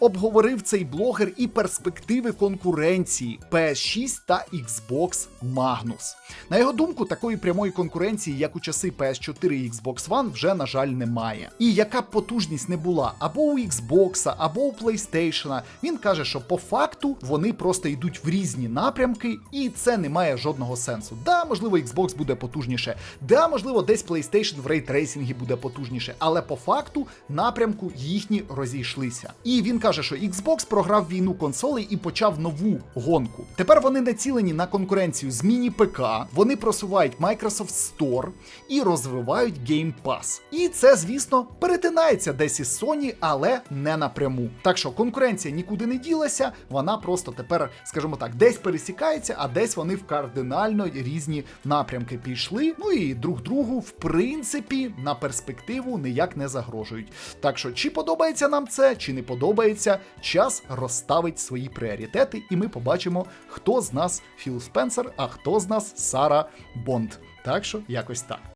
Обговорив цей блогер і перспективи конкуренції PS6 та Xbox Magnus. На його думку, такої прямої конкуренції, як у часи PS4 і Xbox One, вже на жаль немає. І яка б потужність не була або у Xbox, або у PlayStation, він каже, що по факту вони просто йдуть в різні напрямки, і це не має жодного сенсу. Да, можливо, Xbox буде потужніше, да, можливо, десь PlayStation в рейтрейсингі буде потужніше, але по факту напрямку їхні розійшлися. І він каже, що Xbox програв війну консолей і почав нову гонку. Тепер вони націлені на конкуренцію з міні-ПК, вони просувають Microsoft Store і розвивають Game Pass. І це, звісно, перетинається десь із Sony, але не напряму. Так що конкуренція нікуди не ділася, вона просто тепер, скажімо так, десь пересікається, а десь вони в кардинально різні напрямки пішли. Ну і друг другу, в принципі, на перспективу ніяк не загрожують. Так що, чи подобається нам це, чи не подобається, час розставить свої пріоритети, і ми побачимо, хто з нас Філ Спенсер, а хто з нас Сара Бонд. Так що якось так.